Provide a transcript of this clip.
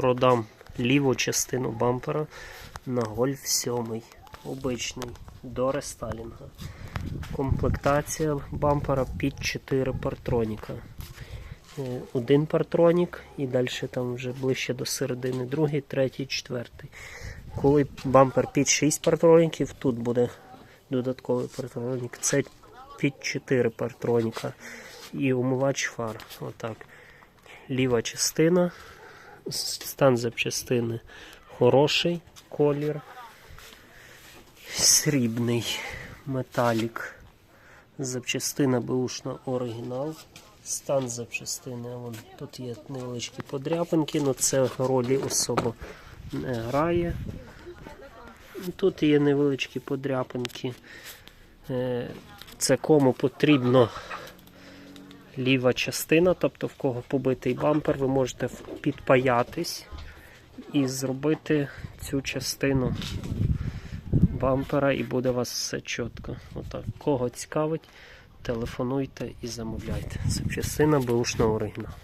продам ліву частину бампера на Гольф 7. Обичний до рестайлінга. Комплектація бампера під 4 партроніка. Е, Один партронік і далі там вже ближче до середини, другий, третій, четвертий. Коли бампер під 6 партроніків, тут буде додатковий партронік. Це під 4 партроніка. І умивач фар. Отак. Ліва частина. Стан запчастини хороший колір. Срібний металік. Запчастина беушна оригінал. Стан запчастини. Вон, тут є невеличкі подряпинки, але це ролі особо не грає. Тут є невеличкі подряпинки. Е, Це кому потрібно ліва частина, тобто в кого побитий бампер, ви можете підпаятись і зробити цю частину бампера, і буде у вас все чітко. Отак. Кого цікавить, телефонуйте і замовляйте. Це частина беушного оригіналу.